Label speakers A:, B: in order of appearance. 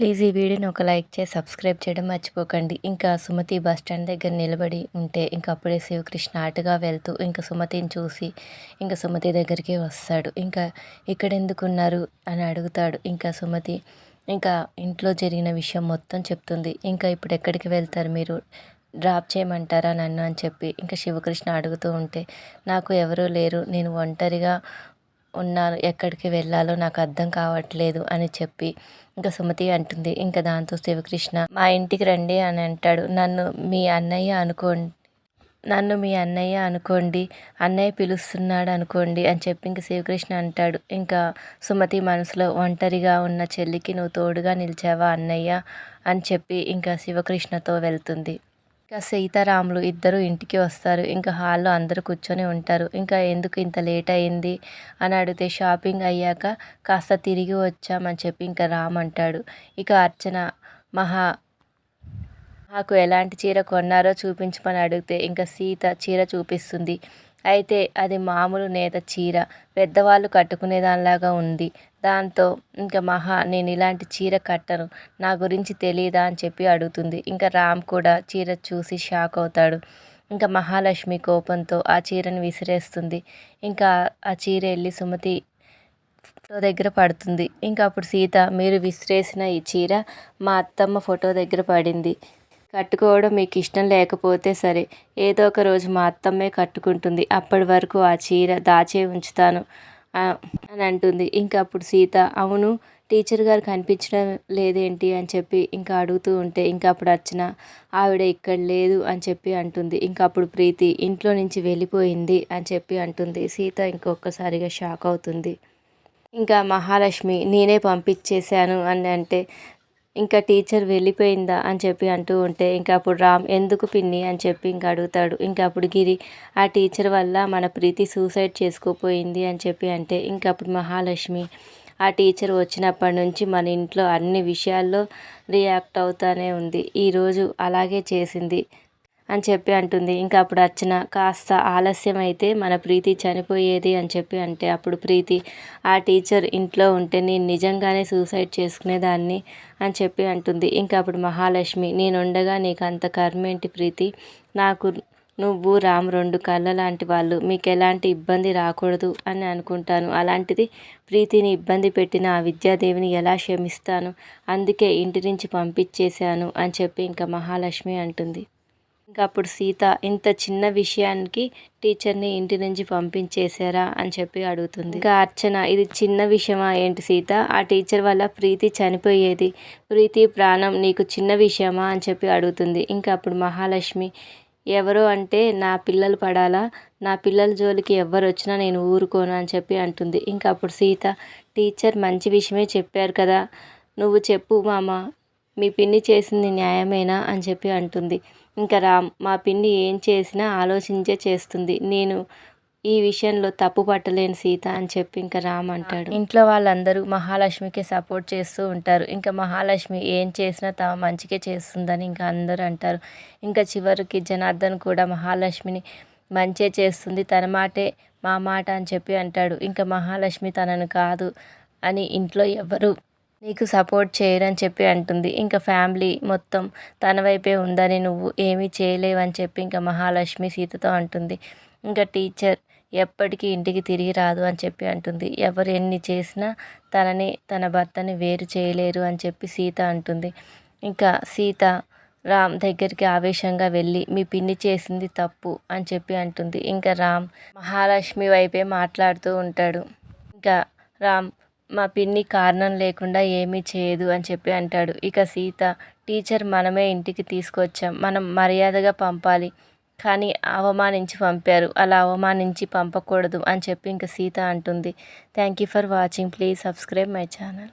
A: Please ఈ వీడియోని ఒక లైక్ చేసి సబ్స్క్రైబ్ చేయడం మర్చిపోకండి. ఇంకా సుమతి బస్ స్టాండ్ దగ్గర నిలబడి ఉంటే ఇంకా అప్పుడే శివకృష్ణ అటుగా వెళ్తూ ఇంకా సుమతిని చూసి ఇంకా సుమతి దగ్గరికి వస్తాడు. ఇంకా ఇక్కడ ఎందుకున్నారు అని అడుగుతాడు. ఇంకా సుమతి ఇంకా ఇంట్లో జరిగిన విషయం మొత్తం చెప్తుంది. ఇంకా ఇప్పుడు ఎక్కడికి వెళ్తారు మీరు? డ్రాప్ చేయమంటారా నన్ను అని చెప్పి ఇంకా శివకృష్ణ అడుగుతూ ఉంటే నాకు ఎవరూ లేరు. నేను ఒంటరిగా ఉన్నాను ఎక్కడికి వెళ్ళాలో నాకు అర్థం కావట్లేదు అని చెప్పి ఇంకా సుమతి అంటుంది. ఇంకా దాంతో శివకృష్ణ మా ఇంటికి రండి అని అంటాడు. నన్ను మీ అన్నయ్య అనుకోండి నన్ను మీ అన్నయ్య అనుకోండి అన్నయ్య పిలుస్తున్నాడు అనుకోండి అని చెప్పి ఇంక శివకృష్ణ అంటాడు. ఇంకా సుమతి మనసులో ఒంటరిగా ఉన్న చెల్లికి నువ్వు తోడుగా నిలిచావా అన్నయ్య? అని చెప్పి ఇంకా శివకృష్ణతో వెళ్తుంది. ఇంకా సీతారాములు ఇద్దరు ఇంటికి వస్తారు. ఇంకా హాల్లో అందరూ కూర్చొని ఉంటారు. ఇంకా ఎందుకు ఇంత లేట్ అయింది అని అడిగితే షాపింగ్ అయ్యాక కాస్త తిరిగి వచ్చామని చెప్పి ఇంకా రామ్ అంటాడు. ఇక అర్చన మహా నాకు ఎలాంటి చీర కొన్నారో చూపించమని అడిగితే ఇంకా సీత చీర చూపిస్తుంది. అయితే అది మామూలు నేత చీర. పెద్దవాళ్ళు కట్టుకునే దానిలాగా ఉంది. దాంతో ఇంకా మహా నేను ఇలాంటి చీర కట్టను. నా గురించి తెలియదా అని చెప్పి అడుగుతుంది. ఇంకా రామ్ కూడా చీర చూసి షాక్ అవుతాడు. ఇంకా మహాలక్ష్మి కోపంతో ఆ చీరను విసిరేస్తుంది. ఇంకా ఆ చీర వెళ్ళి సుమతి ఫోటో దగ్గర పడుతుంది. ఇంకా అప్పుడు సీత మీరు విసిరేసిన ఈ చీర మా అత్తమ్మ ఫోటో దగ్గర పడింది. కట్టుకోవడం మీకు ఇష్టం లేకపోతే సరే ఏదో ఒక రోజు మా అత్తమ్మే కట్టుకుంటుంది. అప్పటి వరకు ఆ చీర దాచే ఉంచుతాను. అని అంటుంది. ఇంకా అప్పుడు సీత అవును టీచర్ గారు కనిపించడం లేదేంటి? అని చెప్పి ఇంకా అడుగుతూ ఉంటే ఇంకా అప్పుడు అర్చన ఆవిడ ఇక్కడ లేదు అని చెప్పి అంటుంది. ఇంకా అప్పుడు ప్రీతి ఇంట్లో నుంచి వెళ్ళిపోయింది అని చెప్పి అంటుంది. సీత ఇంకొకసారిగా షాక్ అవుతుంది. ఇంకా మహాలక్ష్మి నేనే పంపించేశాను అని అంటే ఇంకా టీచర్ వెళ్ళిపోయిందా అని చెప్పి అంటూ ఉంటే ఇంకా అప్పుడు రామ్ ఎందుకు పిన్ని? అని చెప్పి ఇంకా అడుగుతాడు. ఇంకా అప్పుడు గిరి ఆ టీచర్ వల్ల మన ప్రీతి సూసైడ్ చేసుకోపోయింది అని చెప్పి అంటే ఇంకా అప్పుడు మహాలక్ష్మి ఆ టీచర్ వచ్చినప్పటి నుంచి మన ఇంట్లో అన్ని విషయాల్లో రియాక్ట్ అవుతానే ఉంది. ఈరోజు అలాగే చేసింది. అని చెప్పి అంటుంది. ఇంకా అప్పుడు అర్చన కాస్త ఆలస్యం అయితే మన ప్రీతి చనిపోయేది అని చెప్పి అంటే అప్పుడు ప్రీతి ఆ టీచర్ ఇంట్లో ఉంటే నేను నిజంగానే సూసైడ్ చేసుకునేదాన్ని అని చెప్పి అంటుంది. ఇంకా అప్పుడు మహాలక్ష్మి నేనుండగా నీకు అంత కర్మేంటి ప్రీతి? నాకు నువ్వు రామ్ రెండు కళ్ళ లాంటి వాళ్ళు మీకు ఎలాంటి ఇబ్బంది రాకూడదు అని అనుకుంటాను. అలాంటిది ప్రీతిని ఇబ్బంది పెట్టిన ఆ విద్యాదేవిని ఎలా క్షమిస్తాను? అందుకే ఇంటి నుంచి పంపించేశాను అని చెప్పి ఇంకా మహాలక్ష్మి అంటుంది. ఇంకా అప్పుడు సీత ఇంత చిన్న విషయానికి టీచర్ని ఇంటి నుంచి పంపించేశారా? అని చెప్పి అడుగుతుంది. ఇంకా అర్చన ఇది చిన్న విషయమా ఏంటి సీత? ఆ టీచర్ వల్ల ప్రీతి చనిపోయేది. ప్రీతి ప్రాణం నీకు చిన్న విషయమా? అని చెప్పి అడుగుతుంది. ఇంకా అప్పుడు మహాలక్ష్మి ఎవరో అంటే నా పిల్లలు పడాలా? నా పిల్లల జోలికి ఎవరు వచ్చినా నేను ఊరుకోను అని చెప్పి అంటుంది. ఇంకా అప్పుడు సీత టీచర్ మంచి విషయమే చెప్పారు కదా. నువ్వు చెప్పు మామ మీ పిన్ని చేసింది న్యాయమేనా? అని చెప్పి అంటుంది. ఇంకా రామ్ మా పిన్ని ఏం చేసినా ఆలోచించే చేస్తుంది. నేను ఈ విషయంలో తప్పు పట్టలేను సీత అని చెప్పి ఇంకా రామ్ అంటాడు. ఇంట్లో వాళ్ళందరూ మహాలక్ష్మికి సపోర్ట్ చేస్తూ ఉంటారు. ఇంకా మహాలక్ష్మి ఏం చేసినా తమ మంచిగా చేస్తుందని ఇంకా అందరూ అంటారు. ఇంకా చివరికి జనార్దన్ కూడా మహాలక్ష్మిని మంచే చేస్తుంది. తన మాటే మా మాట అని చెప్పి అంటాడు. ఇంకా మహాలక్ష్మి తనను కాదు అని ఇంట్లో ఎవరు నీకు సపోర్ట్ చేయరని చెప్పి అంటుంది. ఇంకా ఫ్యామిలీ మొత్తం తన వైపే ఉందని నువ్వు ఏమీ చేయలేవని చెప్పి ఇంకా మహాలక్ష్మి సీతతో అంటుంది. ఇంకా టీచర్ ఎప్పటికీ ఇంటికి తిరిగి రాదు అని చెప్పి అంటుంది. ఎవరు ఎన్ని చేసినా తనని తన భర్తని వేరు చేయలేరు అని చెప్పి సీత అంటుంది. ఇంకా సీత రామ్ దగ్గరికి ఆవేశంగా వెళ్ళి మీ పిన్ని చేసింది తప్పు అని చెప్పి అంటుంది. ఇంకా రామ్ మహాలక్ష్మి వైపే మాట్లాడుతూ ఉంటాడు. ఇంకా రామ్ మా పిన్ని కారణం లేకుండా ఏమీ చేయదు అని చెప్పి అంటాడు. ఇక సీత టీచర్ మనమే ఇంటికి తీసుకొచ్చాం. మనం మర్యాదగా పంపాలి. కానీ అవమానించి పంపారు. అలా అవమానించి పంపకూడదు అని చెప్పి ఇంక సీత అంటుంది. Thank you for watching please subscribe my channel